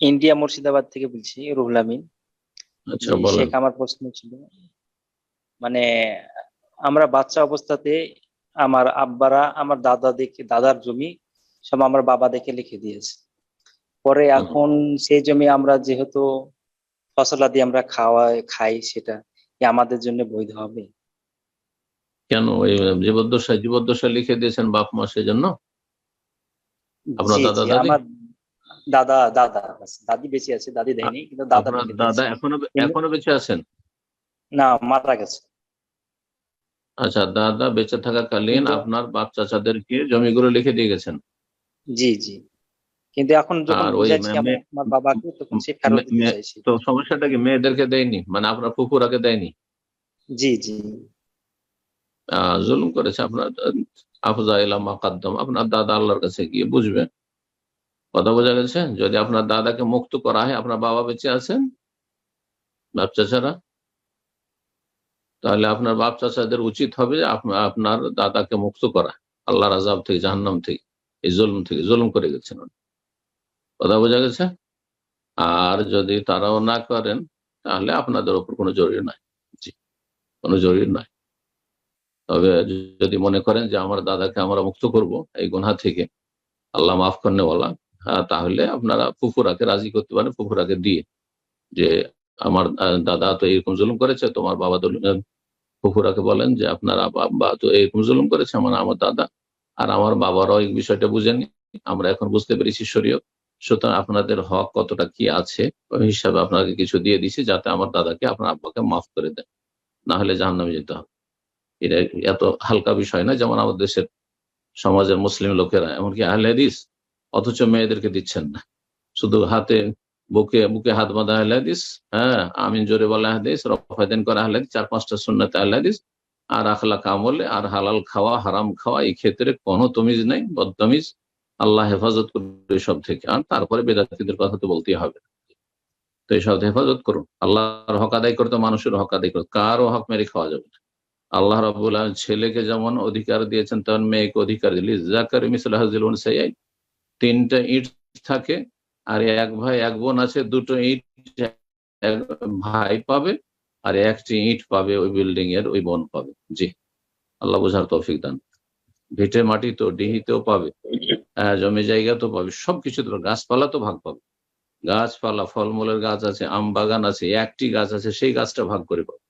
India Murshidabad থেকে বলছি রুহুল আমিন। আচ্ছা শেখ আমার প্রশ্ন ছিল মানে আমরা বাচ্চা অবস্থাতে আমার আব্বারা আমার দাদা দেখে দাদার জমি সব আমার বাবা দেখে লিখে দিয়েছে। পরে এখন সেই জমি আমরা যেহেতু ফসলাদি আমরা খাওয়াই খাই সেটা আমাদের জন্য বৈধ হবে? কেন? ওই জীবদ্দশা জীবদ্দশা লিখে দিয়েছেন বাপ মা সেজন্য? আপনার দাদা দাদি? দাদা দাদা দাদি বেঁচে আছে দাদি দেয়নি কিন্তু দাদা দাদা এখনও এখনও বেঁচে আছেন? না মারা গেছে। আচ্ছা দাদা বেঁচে থাকাকালীন আপনার বাপ চাচাদেরকে জমিগুলো লিখে দিয়ে গেছেন। জি জি। কিন্তু এখন যখন বুঝাচ্ছি আমার বাবাকে তখন সে ফেরত দিতে চাইছে। তো সমস্যাটা কি মেয়েদেরকে দেয়নি? মানে আপনার ফুফুরাকে দেয়নি? জি জি। জুলুম করেছে আপনার আফজা ইলাম মাকাদ্দম আপনার দাদা আল্লাহর কাছে গিয়ে বুঝবে। কথা বোঝা গেছে? যদি আপনার দাদাকে মুক্ত করা হয়, আপনার বাবা বেঁচে আছেন? বাপ চাচারা? তাহলে আপনার বাপ চাচাদের উচিত হবে আপনার দাদাকে মুক্ত করা। আল্লাহর আজাব থেকে, জাহান্নাম থেকে, এই জুলুম থেকে, জুলুম করে গেছেন। কথা বোঝা গেছে? আর যদি তারাও না করেন, তাহলে আপনাদের ওপর কোনো জরুরি নাই জি, কোনো জরুরি নাই তবে যদি মনে করেন যে, আমার দাদাকে আমরা মুক্ত করব, এই গুনহা থেকে, আল্লাহ মাফ করনে তাহলে আপনারা ফুফুরাকে রাজি করতে পারেন, ফুফুরাকে দিয়ে যে আমার দাদা তো এরকম জুলুম করেছে, তোমার বাবা ফুফুরাকে বলেন যে আপনারা বাবা তো এরকম জুলুম করেছে, আমার আমার দাদা আর আমার বাবারাও এই বিষয়টা বুঝেনি, আমরা এখন বুঝতে পেরেছি শরীয়। সুতরাং আপনাদের হক কতটা কি আছে, ওই হিসাবে আপনাকে কিছু দিয়ে দিছি যাতে আমার দাদাকে, আপনার আব্বাকে মাফ করে দেন। না হলে জাহান্নামে যেতে হবে। এটা এত হালকা বিষয় না, যেমন আমাদের দেশের সমাজের মুসলিম লোকেরা, এমনকি আহলে অথচ মেয়েদেরকে দিচ্ছেন না। শুধু হাতে বুকে বুকে হাত বাঁধা হাদিস হ্যাঁ আমিন জোরে বলা হাদিস, রফায়দান করা হাদিস, চার পাঁচটা আহলে হাদিস, আর আখলা কামলে আর হালাল খাওয়া, হারাম খাওয়া, এই ক্ষেত্রে কোনো তমিজ নেই, বদতমিজ, আল্লাহ হেফাজত করবে সব থেকে। আর তারপরে বেদাতিদের কথা তো বলতেই হবে। তো এইসব হেফাজত করুন। আল্লাহর হক আদায় করতে মানুষের হক আদায় করতে কারও হক মেরে খাওয়া যাবে না। আল্লাহ রাবুল আলম ছেলেকে যেমন অধিকার দিয়েছেন, তেমন মেয়েকে অধিকার দিলি জাকার মিসল হাজিল সাইয়াই তিনটা ইট থাকে আর এক ভাই এক বোন আছে দুটো ইট ভাই পাবে আর একটি ইট পাবে ওই বিল্ডিং এর ওই বোন পাবে। জি আল্লাহ বোঝার তৌফিক দান। ভিটে মাটি তো ডিহিতেও পাবে আহ, জমি জায়গা তো পাবে সবকিছু তো গাছপালা তো ভাগ পাবে। গাছপালা ফলমূলের গাছ আছে আম বাগান আছে একটি গাছ আছে সেই গাছটা ভাগ করে পাবে।